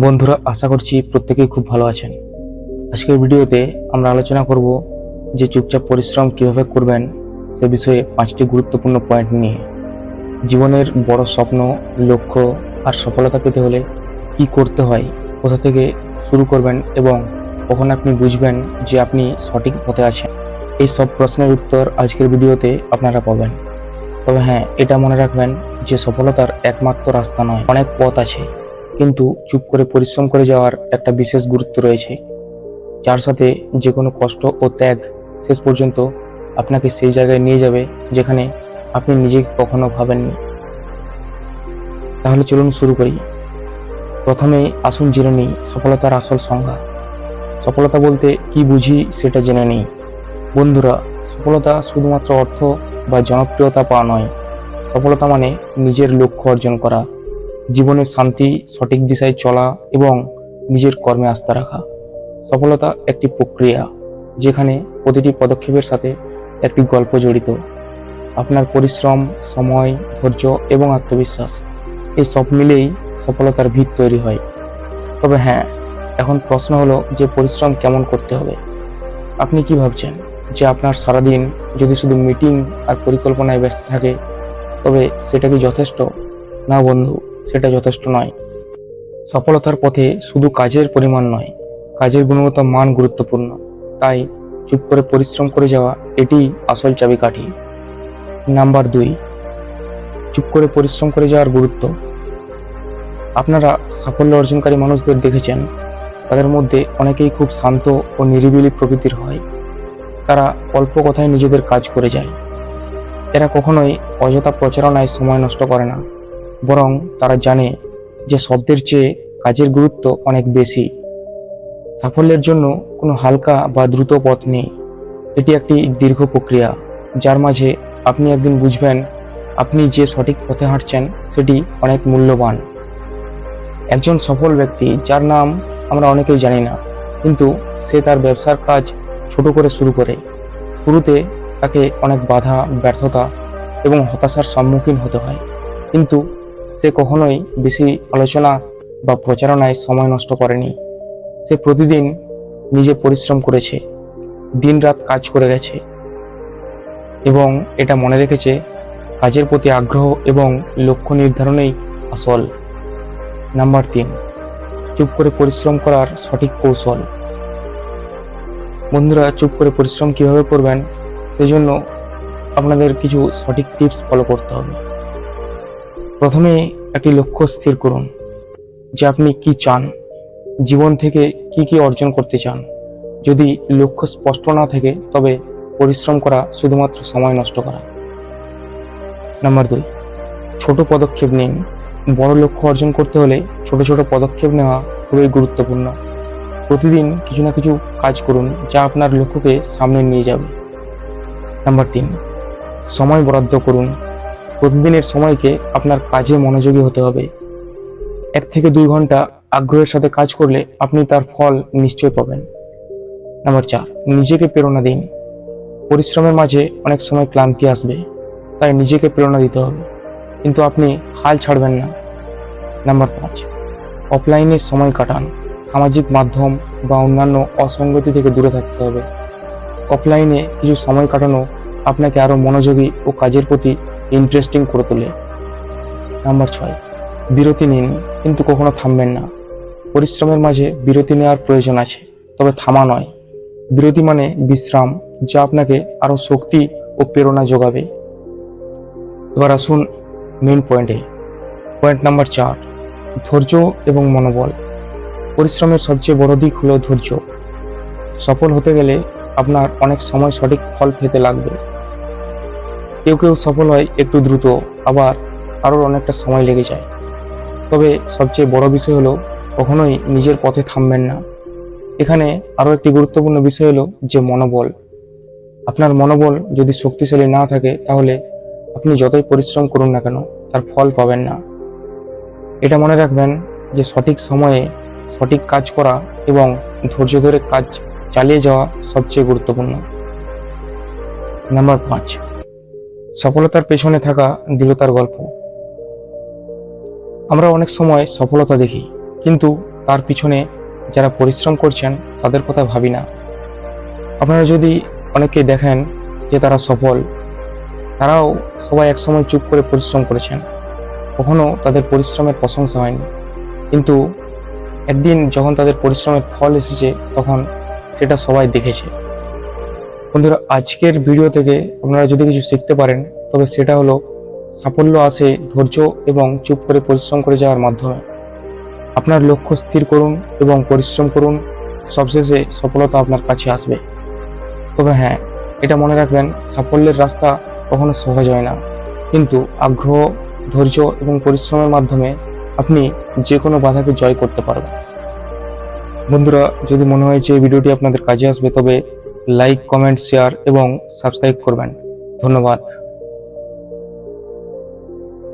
বন্ধুরা, আশা করছি প্রত্যেকেই খুব ভালো আছেন। আজকের ভিডিওতে আমরা আলোচনা করব যে চুপচাপ পরিশ্রম কীভাবে করবেন সে বিষয়ে পাঁচটি গুরুত্বপূর্ণ পয়েন্ট নিয়ে। জীবনের বড় স্বপ্ন, লক্ষ্য আর সফলতা পেতে হলে কি করতে হয়, কোথা থেকে শুরু করবেন এবং কখন আপনি বুঝবেন যে আপনি সঠিক পথে আছেন। এই সব প্রশ্নের উত্তর আজকের ভিডিওতে আপনারা পাবেন। তবে হ্যাঁ এটা মনে রাখবেন যে সফলতার একমাত্র রাস্তা নয়, অনেক পথ আছে। কিন্তু চুপ করে পরিশ্রম করে যাওয়ার একটা বিশেষ গুরুত্ব রয়েছে। যার সাথে যে কোনো কষ্ট ও ত্যাগ শেষ পর্যন্ত আপনাকে সেই জায়গায় নিয়ে যাবে যেখানে আপনি নিজেকে কখনো ভাবেননি। তাহলে চলুন শুরু করি। প্রথমে আসুন জেনে নিই সফলতার আসল সংজ্ঞা। সফলতা বলতে কি বুঝি সেটা জেনে নিই। বন্ধুরা, সফলতা শুধুমাত্র অর্থ বা জনপ্রিয়তা পাওয়া নয়। সফলতা মানে নিজের লক্ষ্য অর্জন করা। জীবনে শান্তি, সঠিক দিশায় চলা এবং নিজের কর্মে আস্থা রাখা। সফলতা একটি প্রক্রিয়া, যেখানে প্রতিটি পদক্ষেপের সাথে একটি গল্প জড়িত। আপনার পরিশ্রম, সময়, ধৈর্য এবং আত্মবিশ্বাস, এই সব মিলেই সফলতার ভিত তৈরি হয়। তবে হ্যাঁ এখন প্রশ্ন হলো যে পরিশ্রম কেমন করতে হবে? আপনি কি ভাবছেন যে আপনার সারাদিন যদি শুধু মিটিং আর পরিকল্পনায় ব্যস্ত থাকে, তবে সেটা কি যথেষ্ট? না বন্ধু। সেটা যথেষ্ট নয়। সফলতার পথে শুধু কাজের পরিমাণ নয়, কাজের গুণগত মান গুরুত্বপূর্ণ। তাই চুপ করে পরিশ্রম করে যাওয়া, এটি আসল চাবিকাঠি। নাম্বার দুই, চুপ করে পরিশ্রম করে যাওয়ার গুরুত্ব। আপনারা সাফল্য অর্জনকারী মানুষদের দেখেছেন, তাদের মধ্যে অনেকেই খুব শান্ত ও নিরিবিলি প্রকৃতির হয়। তারা অল্প কথায় নিজেদের কাজ করে যায়। এরা কখনোই অযথা প্রচারণায় সময় নষ্ট করে না। বরং তারা জানে যে শব্দের চেয়ে কাজের গুরুত্ব অনেক বেশি। সাফল্যের জন্য কোনো হালকা বা দ্রুত পথ নেই। এটি একটি দীর্ঘ প্রক্রিয়া, যার মাঝে আপনি একদিন বুঝবেন আপনি যে সঠিক পথে হাঁটছেন সেটি অনেক মূল্যবান। একজন সফল ব্যক্তি, যার নাম আমরা অনেকেই জানি না, কিন্তু সে তার ব্যবসার কাজ ছোট করে শুরু করে। শুরুতে তাকে অনেক বাধা, ব্যর্থতা এবং হতাশার সম্মুখীন হতে হয়, কিন্তু সে কখনোই বেশি আলোচনা বা প্রচারণায় সময় নষ্ট করেনি। সে প্রতিদিন নিজে পরিশ্রম করেছে, দিনরাত কাজ করে গেছে এবং এটা মনে রেখেছে কাজের প্রতি আগ্রহ এবং লক্ষ্য নির্ধারণেই আসল। নাম্বার তিন, চুপ করে পরিশ্রম করার সঠিক কৌশল। বন্ধুরা, চুপ করে পরিশ্রম কীভাবে করবেন, সেজন্য আপনাদের কিছু সঠিক টিপস ফলো করতে হবে। প্রথমে একটি লক্ষ্য স্থির করুন যে আপনি কি চান, জীবন থেকে কি কি অর্জন করতে চান। যদি লক্ষ্য স্পষ্ট না থাকে, তবে পরিশ্রম করা শুধুমাত্র সময় নষ্ট করা। নাম্বার দুই, ছোট পদক্ষেপ নিন। বড় লক্ষ্য অর্জন করতে হলে ছোট ছোট পদক্ষেপ নেওয়া খুবই গুরুত্বপূর্ণ। প্রতিদিন কিছু না কিছু কাজ করুন, যা আপনার লক্ষ্যকে সামনে নিয়ে যাবে। নাম্বার তিন, সময় বরাদ্দ করুন। প্রতিদিনের সময়কে আপনার কাজে মনোযোগী হতে হবে। এক থেকে দুই ঘণ্টা আগ্রহের সাথে কাজ করলে আপনি তার ফল নিশ্চয় পাবেন। নাম্বার চার, নিজেকে প্রেরণা দিন। পরিশ্রমের মাঝে অনেক সময় ক্লান্তি আসবে, তাই নিজেকে প্রেরণা দিতে হবে। কিন্তু আপনি হাল ছাড়বেন না। নাম্বার পাঁচ, অফলাইনে সময় কাটান। সামাজিক মাধ্যম বা অন্যান্য অসঙ্গতি থেকে দূরে থাকতে হবে। অফলাইনে কিছু সময় কাটানো আপনাকে আরও মনোযোগী ও কাজের প্রতি ইন্টারেস্টিং করে তোলে। নাম্বার ছয়, বিরতি নিন, কিন্তু কখনো থামবেন না। পরিশ্রমের মাঝে বিরতি নেওয়ার প্রয়োজন আছে, তবে থামা নয়। বিরতি মানে বিশ্রাম, যা আপনাকে আরও শক্তি ও প্রেরণা যোগাবে। এবার আসুন মেন পয়েন্টে পয়েন্ট নাম্বার চার, ধৈর্য এবং মনোবল। পরিশ্রমের সবচেয়ে বড় দিক হলো ধৈর্য। সফল হতে গেলে আপনার অনেক সময় সঠিক ফল খেতে লাগবে। কেউ কেউ সফল হয় একটু দ্রুত, আবার আরও অনেকটা সময় লেগে যায়। তবে সবচেয়ে বড় বিষয় হলো, কখনোই নিজের পথে থামবেন না। এখানে আরও একটি গুরুত্বপূর্ণ বিষয় হলো যে মনোবল। আপনার মনোবল যদি শক্তিশালী না থাকে, তাহলে আপনি যতই পরিশ্রম করুন না কেন, তার ফল পাবেন না। এটা মনে রাখবেন যে সঠিক সময়ে সঠিক কাজ করা এবং ধৈর্য ধরে কাজ চালিয়ে যাওয়া সবচেয়ে গুরুত্বপূর্ণ। নাম্বার পাঁচ। সফলতার পেছনে থাকা দৃঢ়তার গল্প। আমরা অনেক সময় সফলতা দেখি, কিন্তু তার পিছনে যারা পরিশ্রম করছেন, তাদের কথা ভাবি না। আপনারা যদি অনেকে দেখেন যে তারা সফল, তারাও সবাই একসময় চুপ করে পরিশ্রম করেছেন। কখনো তাদের পরিশ্রমের প্রশংসা হয়নি, কিন্তু একদিন যখন তাদের পরিশ্রমের ফল এসেছে, তখন সেটা সবাই দেখেছে। বন্ধুরা, আজকের ভিডিও থেকে আপনারা যদি কিছু শিখতে পারেন, তবে সেটা হলো সাফল্য আসে ধৈর্য এবং চুপ করে পরিশ্রম করে যাওয়ার মাধ্যমে। আপনার লক্ষ্য স্থির করুন এবং পরিশ্রম করুন, সবশেষে সফলতা আপনার কাছে আসবে। তবে হ্যাঁ এটা মনে রাখবেন, সাফল্যের রাস্তা কখনো সহজ হয় না। কিন্তু আগ্রহ, ধৈর্য এবং পরিশ্রমের মাধ্যমে আপনি যে কোনো বাধাকে জয় করতে পারবেন। বন্ধুরা, যদি মনে হয় যে ভিডিওটি আপনাদের কাজে আসবে, তবে লাইক কমেন্ট শেয়ার এবং সাবস্ক্রাইব করবেন। ধন্যবাদ।